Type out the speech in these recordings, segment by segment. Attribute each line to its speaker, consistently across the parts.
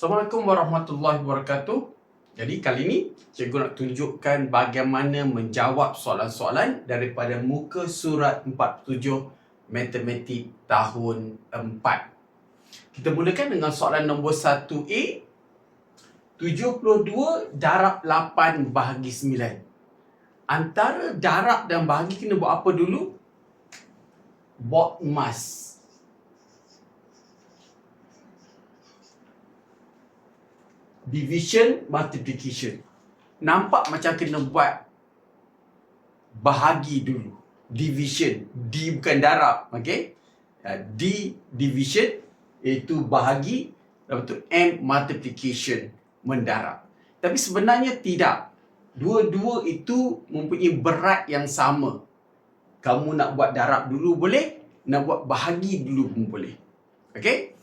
Speaker 1: Assalamualaikum warahmatullahi wabarakatuh. Jadi kali ini cikgu nak tunjukkan bagaimana menjawab soalan-soalan daripada muka surat 47 matematik tahun 4. Kita mulakan dengan soalan nombor 1A. 72 darab 8 bahagi 9. Antara darab dan bahagi kena buat apa dulu? Buat emas. Division multiplication. Nampak macam kena buat bahagi dulu. Division. D bukan darab. Okay. D division iaitu bahagi. Lepas tu M multiplication. Mendarab. Tapi sebenarnya tidak. Dua-dua itu mempunyai berat yang sama. Kamu nak buat darab dulu boleh. Nak buat bahagi dulu pun boleh. Okay.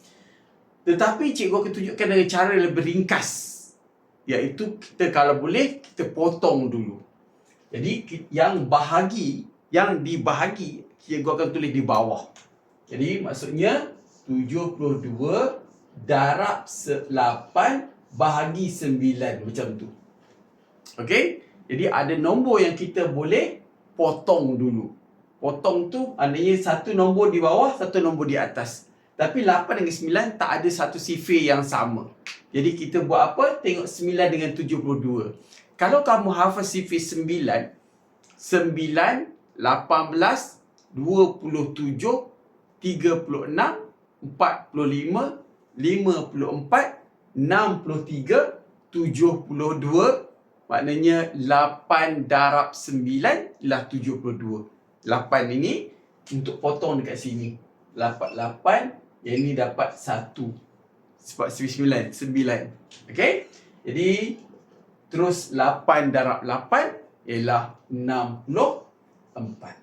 Speaker 1: Tetapi cikgu akan tunjukkan dengan cara yang lebih ringkas. Iaitu kita kalau boleh, kita potong dulu. Jadi yang bahagi, yang dibahagi, cikgu akan tulis di bawah. Jadi maksudnya 72 darab 8 bahagi 9 macam tu. Okey? Jadi ada nombor yang kita boleh potong dulu. Potong tu maknanya satu nombor di bawah, satu nombor di atas. Tapi 8 dengan 9 tak ada satu sifir yang sama. Jadi kita buat apa? Tengok 9 dengan 72. Kalau kamu hafal sifir 9, 9, 18, 27, 36, 45, 54, 63, 72. Maknanya 8 darab 9 ialah 72. 8 ini untuk potong dekat sini. 8, 8 yang ini dapat satu. Sebab sembilan sembilan. Okey? Jadi terus lapan darab lapan ialah enam puluh empat.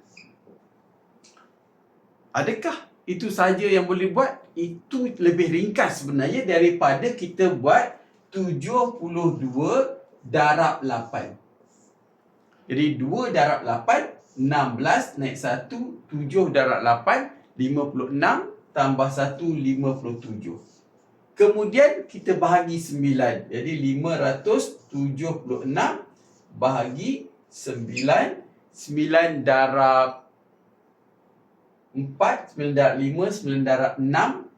Speaker 1: Adakah itu saja yang boleh buat? Itu lebih ringkas sebenarnya daripada kita buat tujuh puluh dua darab lapan. Jadi dua darab lapan enam belas naik satu tujuh darab lapan lima puluh enam tambah 1, 57. Kemudian kita bahagi 9. Jadi 576 bahagi 9. 9 darab 4, 9 darab 5, 9 darab 6.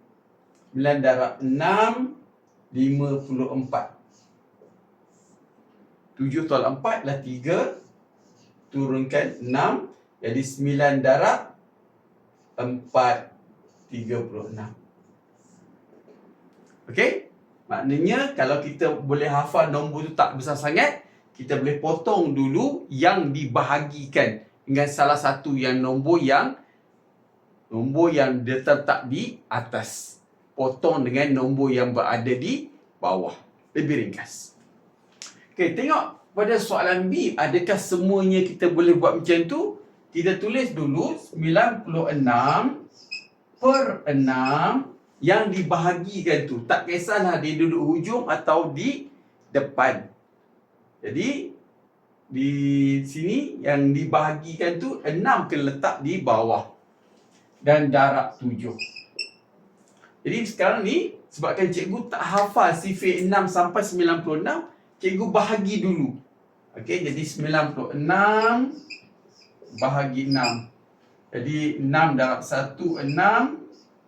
Speaker 1: 9 darab 6, 54. 7 tolak 4 adalah 3. Turunkan 6. Jadi 9 darab 4 36. Okey? Maknanya kalau kita boleh hafal nombor tu tak besar sangat, kita boleh potong dulu yang dibahagikan dengan salah satu yang nombor yang nombor yang terletak di atas. Potong dengan nombor yang berada di bawah. Lebih ringkas. Okey, tengok pada soalan B, adakah semuanya kita boleh buat macam tu? Kita tulis dulu 96 per enam yang dibahagikan tu. Tak kisahlah dia duduk hujung atau di depan. Jadi, di sini yang dibahagikan tu enam kena letak di bawah. Dan darab tujuh. Jadi sekarang ni, sebabkan cikgu tak hafal sifir enam sampai sembilan puluh enam, cikgu bahagi dulu. Okey, jadi sembilan puluh enam bahagi enam. Jadi 6 darab 1 6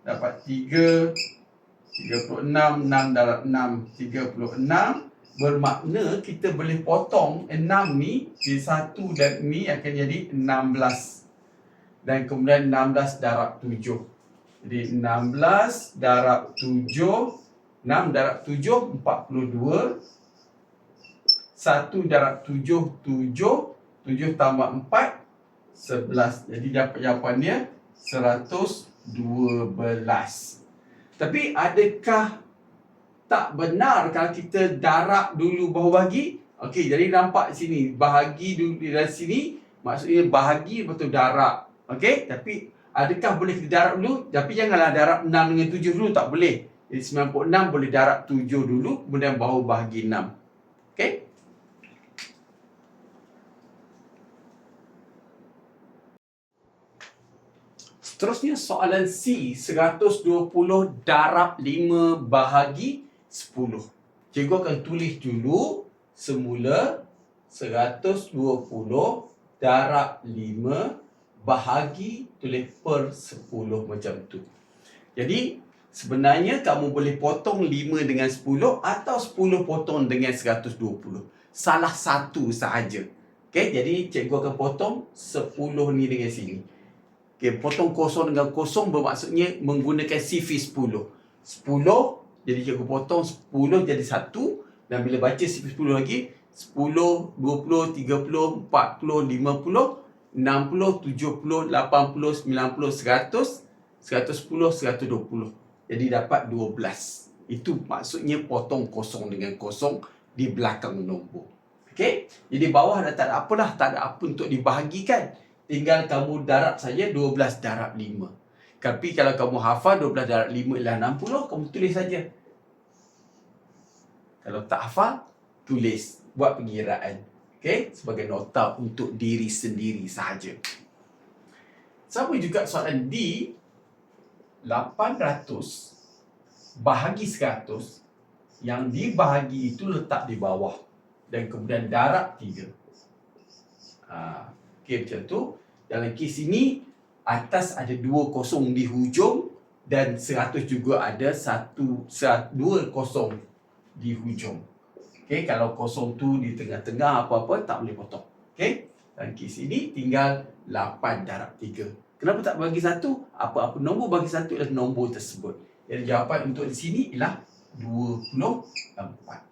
Speaker 1: dapat 3 36 6 darab 6 36 bermakna kita boleh potong 6 ni di 1 dan ni akan jadi 16 dan kemudian 16 darab 7 jadi 16 darab 7 6 darab 7 42 1 darab 7 7 7 tambah 4 11. Jadi dapat jawapannya 112. Tapi adakah tak benar kalau kita darab dulu bawah bahagi? Okey, jadi nampak sini bahagi dulu dalam sini maksudnya bahagi betul darab. Okey, tapi adakah boleh kita darab dulu? Tapi janganlah darab 6 dengan 7 dulu tak boleh. Jadi 96 boleh darab 7 dulu kemudian baru bahagi 6. Okey? Seterusnya soalan C 120 darab 5 bahagi 10. Cikgu akan tulis dulu semula 120 darab 5 bahagi tulis per 10 macam tu. Jadi sebenarnya kamu boleh potong 5 dengan 10 atau 10 potong dengan 120. Salah satu sahaja. Okey, jadi cikgu akan potong 10 ni dengan sini. Okey, potong kosong dengan kosong bermaksudnya menggunakan CV 10. 10 jadi cikgu potong 10 jadi 1 dan bila baca CV 10 lagi 10, 20, 30, 40, 50, 60, 70, 80, 90, 100, 110, 120. Jadi dapat 12. Itu maksudnya potong kosong dengan kosong di belakang nombor. Okey. Jadi bawah dah tak ada apalah, tak ada apa untuk dibahagikan. Tinggal kamu darab saja 12 darab 5. Tapi kalau kamu hafal 12 darab 5 ialah 60, kamu tulis saja. Kalau tak hafal, tulis. Buat pengiraan. Okey, sebagai nota untuk diri sendiri sahaja. Sama juga soalan D 800 bahagi 100 yang dibahagi itu letak di bawah dan kemudian darab tiga. Ha, okay, macam tu. Dalam kes ini, atas ada dua kosong di hujung dan seratus juga ada satu, dua kosong di hujung. Okay, kalau kosong tu di tengah-tengah apa-apa, tak boleh potong. Okay, dalam kes ini tinggal 8 darab 3. Kenapa tak bagi satu? Apa-apa nombor bagi satu adalah nombor tersebut. Jadi jawapan untuk di sini ialah 24.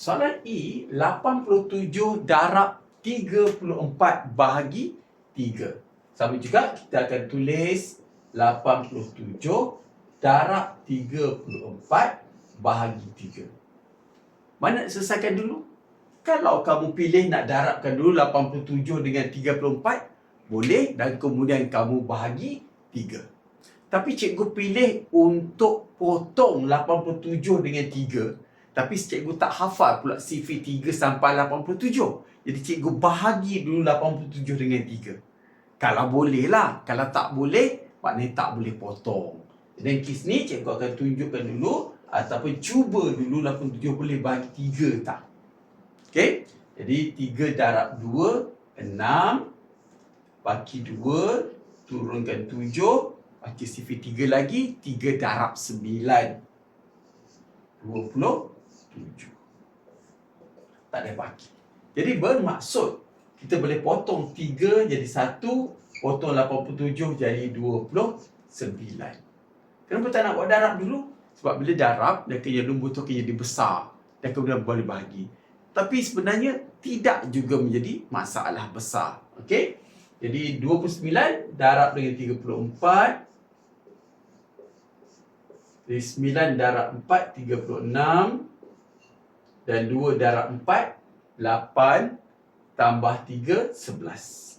Speaker 1: Soalan E 87 darab 34 bahagi 3. Sama juga kita akan tulis 87 darab 34 bahagi 3. Mana selesaikan dulu? Kalau kamu pilih nak darabkan dulu 87 dengan 34, boleh dan kemudian kamu bahagi 3. Tapi cikgu pilih untuk potong 87 dengan 3 tapi cikgu tak hafal pula CV 3 sampai 87. Jadi cikgu bahagi dulu 87 dengan 3. Kalau boleh lah. Kalau tak boleh, maknanya tak boleh potong. Dan kes ni cikgu akan tunjukkan dulu ataupun cuba dulu 87 boleh bagi 3 tak. Okey? Jadi 3 darab 2, 6. Bagi 2, turunkan 7. Bagi CV 3 lagi, 3 darab 9. 20 tujuh. Tak ada baki. Jadi bermaksud kita boleh potong tiga jadi satu, potong lapan puluh tujuh jadi dua puluh sembilan. Kenapa tak nak buat darab dulu? Sebab bila darab, dia kena lumbu tu kena jadi besar. Dan kemudian boleh bahagi. Tapi sebenarnya tidak juga menjadi masalah besar. Okey? Jadi 29 darab dengan 34. Jadi 9 darab 4, 36 dan 2 darab 4 8 tambah 3 11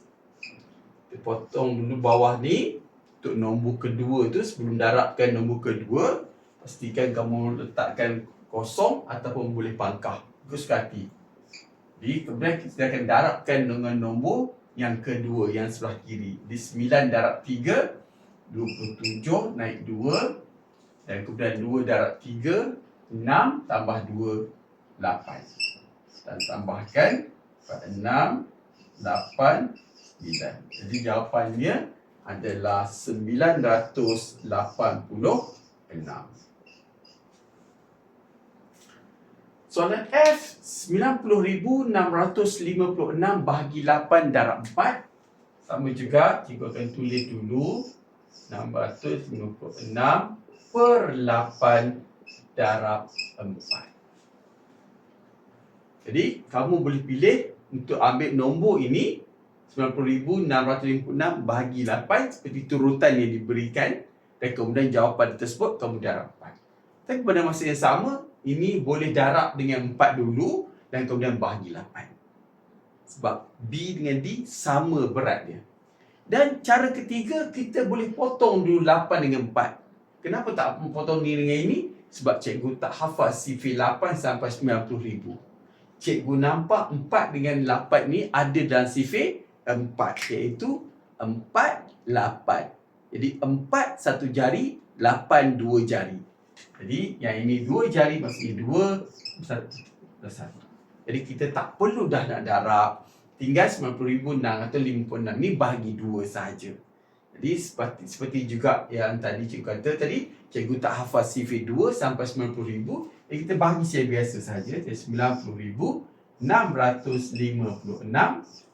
Speaker 1: kita potong dulu bawah ni. Untuk nombor kedua tu sebelum darabkan nombor kedua pastikan kamu letakkan kosong ataupun boleh pangkah. Ke hati jadi kemudian kita akan darabkan dengan nombor yang kedua yang sebelah kiri. Di 9 darab 3 27 naik 2 dan kemudian 2 darab 3 6 tambah 2 8 dan tambahkan pada 6 8 9 jadi jawapannya adalah 986 Soalan F 90,656 bahagi 8 darab 4 sama juga cikgu akan tulis dulu 656 per 8 darab 4 jadi kamu boleh pilih untuk ambil nombor ini 90,656 bahagi 8 seperti turutan yang diberikan dan kemudian jawapan tersebut kamu darabkan. Tapi pada masa yang sama, ini boleh darab dengan 4 dulu dan kemudian bahagi 8. Sebab B dengan D sama berat dia. Dan cara ketiga, kita boleh potong dulu 8 dengan 4. Kenapa tak potong ni dengan ini? Sebab cikgu tak hafal CV 8 sampai 90,000 cikgu nampak empat dengan lapan ni ada dalam sifir empat iaitu empat, lapan. Jadi empat satu jari, lapan dua jari. Jadi yang ini dua jari maksudnya dua satu satu. Jadi kita tak perlu dah nak darab. Tinggal 90,000 atau 56. Ni bahagi dua sahaja. Jadi seperti, seperti juga yang tadi cikgu kata tadi, cikgu tak hafal sifir 2 sampai 90,000. Jadi kita bagi saya biasa sahaja RM90,656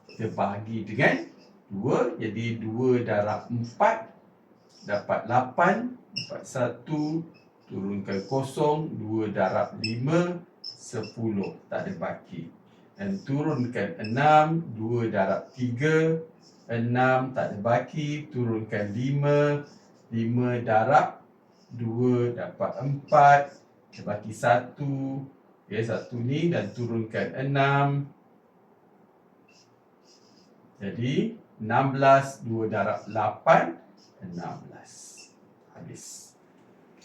Speaker 1: Kita bahagi dengan 2 Jadi 2 darab 4 Dapat 8 dapat 1 Turunkan kosong 2 darab 5 10 Tak ada baki. Dan turunkan 6 2 darab 3 6 tak ada baki. Turunkan lima lima darab 2 dapat 4 bagi satu okay, satu ni dan turunkan enam. Jadi 16 dua darab 8 16 habis.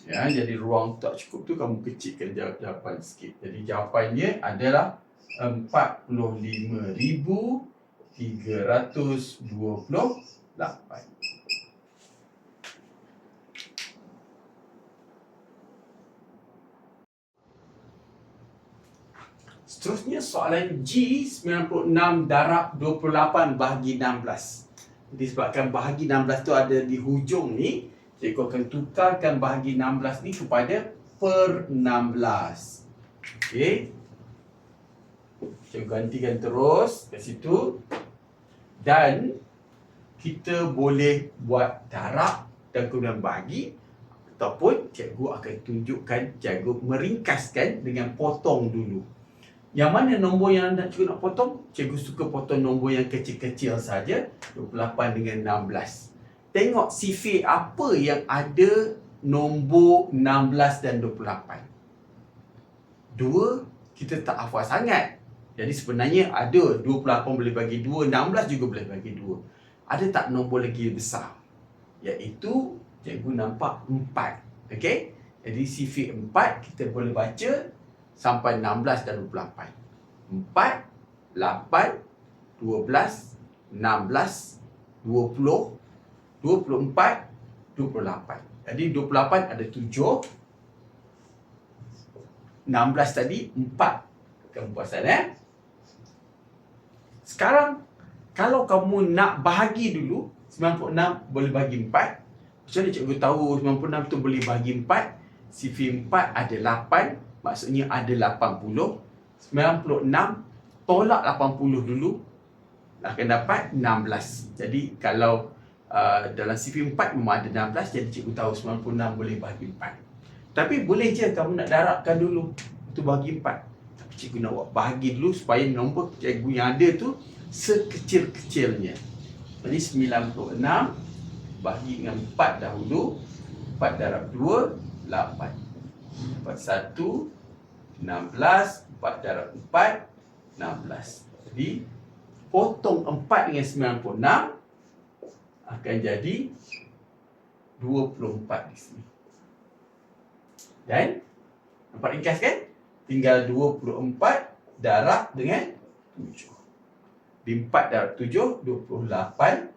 Speaker 1: Ya jadi ruang tak cukup tu kamu kecilkan jawapan sikit. Jadi jawapannya adalah 45328 Seterusnya soalan G 96 darab 28 bahagi 16. Disebabkan bahagi 16 tu ada di hujung ni, cikgu akan tukarkan bahagi 16 ni kepada per 16. Okey. Cikgu gantikan terus kat situ dan kita boleh buat darab dan kemudian bagi ataupun cikgu akan tunjukkan cikgu meringkaskan dengan potong dulu. Yang mana nombor yang nak cikgu nak potong? Cikgu suka potong nombor yang kecil-kecil saja, 28 dengan 16. Tengok sifir apa yang ada nombor 16 dan 28. Dua, kita tak hafal sangat. Jadi sebenarnya ada 28 boleh bagi 2, 16 juga boleh bagi 2. Ada tak nombor lagi besar? Iaitu cikgu nampak 4. Okey? Jadi sifik 4 kita boleh baca sampai 16 dan 28. 4, 8, 12, 16, 20, 24, 28. Jadi 28 ada 7. 16 tadi 4. Kamu eh? Sekarang kalau kamu nak bahagi dulu 96 boleh bagi 4 Macam mana cikgu tahu 96 tu boleh bagi 4 CV 4 ada 8 Maksudnya ada 80 96 Tolak 80 dulu Akan dapat 16 Jadi kalau uh, dalam CV 4 memang ada 16 Jadi cikgu tahu 96 boleh bagi 4 Tapi boleh je kamu nak darabkan dulu Itu bagi 4 cikgu nak buat bahagi dulu supaya nombor cikgu yang ada tu sekecil-kecilnya. Jadi 96 bahagi dengan 4 dahulu. 4 darab 2, 8. Dapat 1, 16. 4 darab 4, 16. Jadi potong 4 dengan 96 akan jadi 24 di sini. Dan nampak ringkas kan? tinggal 24 darab dengan 7. Di 4 darab 7, 28.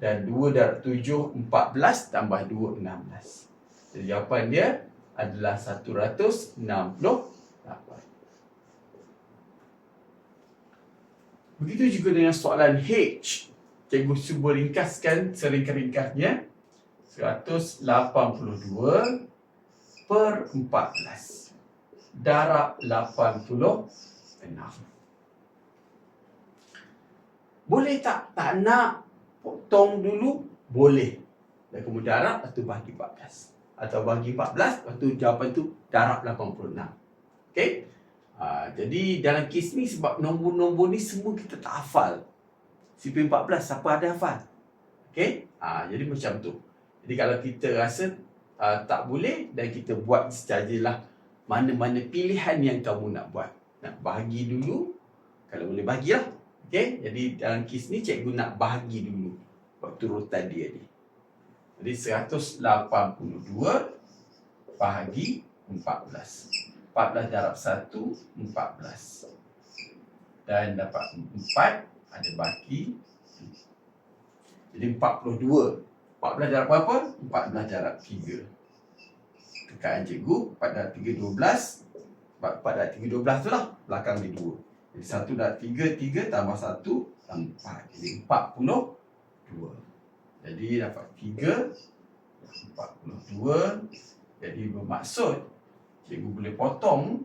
Speaker 1: Dan 2 darab 7, 14 tambah 2, 16. Jadi jawapan dia adalah 168. Begitu juga dengan soalan H. Cikgu cuba ringkaskan seringkas-ringkasnya. 182 per 14 darab 86. Boleh tak? Tak nak potong dulu? Boleh. Dan kemudian darab, lepas tu bagi 14. Atau bagi 14, lepas tu jawapan tu darab 86. Okay? Ha, jadi dalam kes ni sebab nombor-nombor ni semua kita tak hafal. CP14, siapa ada hafal? Okay? Ha, jadi macam tu. Jadi kalau kita rasa uh, tak boleh dan kita buat sajalah mana-mana pilihan yang kamu nak buat. Nak bahagi dulu, kalau boleh bagilah. Okay? Jadi dalam kes ni cikgu nak bahagi dulu waktu rutan dia ni. Jadi 182 bahagi 14. 14 darab 1, 14. Dan dapat 4, ada baki Jadi 42. 14 darab berapa? 14 darab 3. Tekan cikgu, 4 darab 3, 12. 4 darab 3, 12 tu lah. Belakang ni 2. Jadi 1 darab 3, 3 tambah 1, 4. Jadi 42. Jadi dapat 3, 42. Jadi bermaksud cikgu boleh potong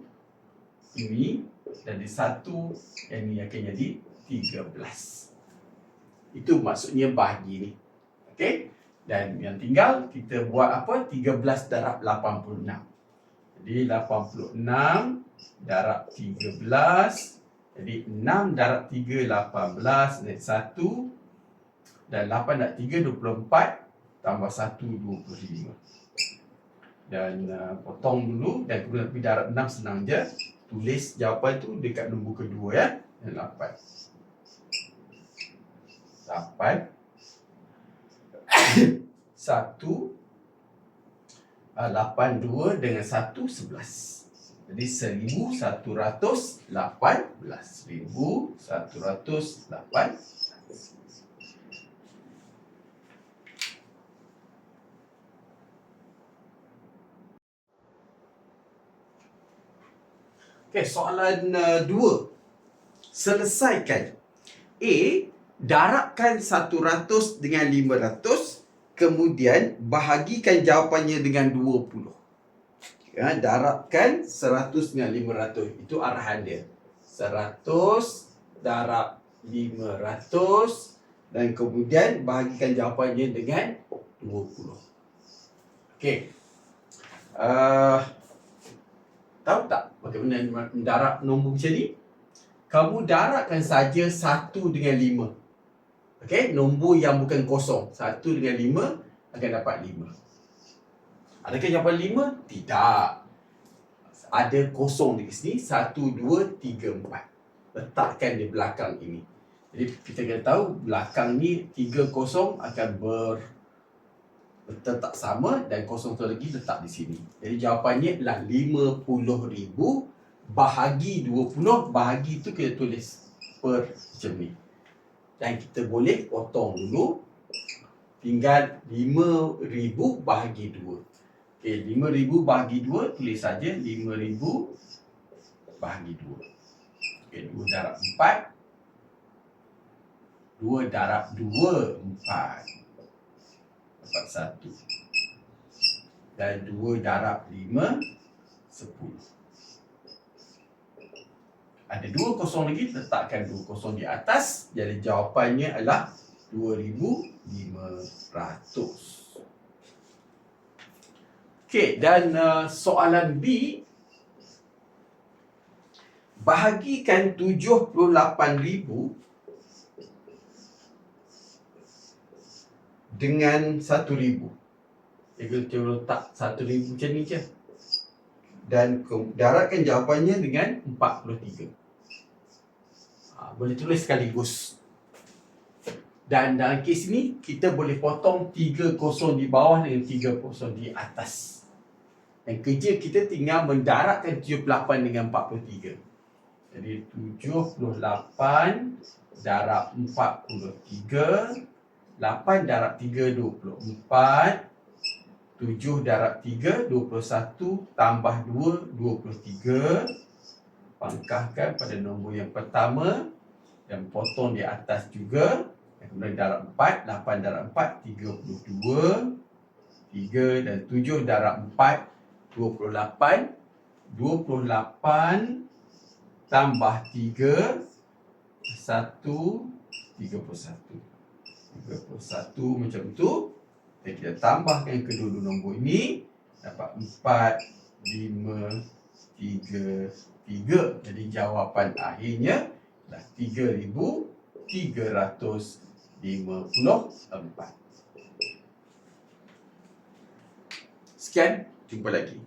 Speaker 1: ini jadi satu yang ni akan jadi 13. Itu maksudnya bahagi ni. Okey? Dan yang tinggal kita buat apa? 13 darab 86. Jadi 86 darab 13. Jadi 6 darab 3, 18. Jadi 1. Dan 8 darab 3, 24. Tambah 1, 25. Dan uh, potong dulu. Dan kemudian pergi darab 6 senang je. Tulis jawapan tu dekat nombor kedua ya. Dan 8. 8 satu uh, lapan dua dengan satu sebelas. Jadi seribu satu ratus lapan belas. Seribu satu ratus lapan Okay, soalan uh, dua. Selesaikan. A, darabkan satu ratus dengan lima ratus kemudian bahagikan jawapannya dengan 20. Ya, darabkan 100 dengan 500. Itu arahan dia. 100 darab 500 dan kemudian bahagikan jawapannya dengan 20. Okey. Uh, tahu tak bagaimana mendarab nombor macam ni? Kamu darabkan saja 1 dengan 5. Okey, nombor yang bukan kosong. Satu dengan lima akan dapat lima. Adakah jawapan lima? Tidak. Ada kosong di sini. Satu, dua, tiga, empat. Letakkan di belakang ini. Jadi kita kena tahu belakang ni tiga kosong akan ber letak sama dan kosong tu lagi letak di sini. Jadi jawapannya adalah lima puluh ribu bahagi dua puluh. Bahagi tu kita tulis per ni dan kita boleh potong dulu tinggal 5000 bahagi 2 okey 5000 bahagi 2 tulis saja 5000 bahagi 2 okey 2 darab 4 2 darab 2 4 dapat 1 dan 2 darab 5 10 ada dua kosong lagi letakkan dua kosong di atas. Jadi jawapannya adalah 2500 okey dan uh, soalan B. Bahagikan 78000 dengan 1000 dia kata letak 1000 macam ni je dan daratkan jawapannya dengan 43. Ha, boleh tulis sekaligus. Dan dalam kes ini, kita boleh potong 3 kosong di bawah dengan 3 kosong di atas. Dan kerja kita tinggal mendaratkan 78 dengan 43. Jadi 78 darab 43. 8 darab 3, 24. 7 darab 3, 21 tambah 2, 23. Pangkahkan pada nombor yang pertama dan potong di atas juga. Dan kemudian darab 4, 8 darab 4, 32. 3 dan 7 darab 4, 28. 28 tambah 3, 1, 31. 31 macam tu. Dan kita tambahkan kedua-dua nombor ini dapat 4 5 3 3. Jadi jawapan akhirnya adalah 3354. Sekian, jumpa lagi.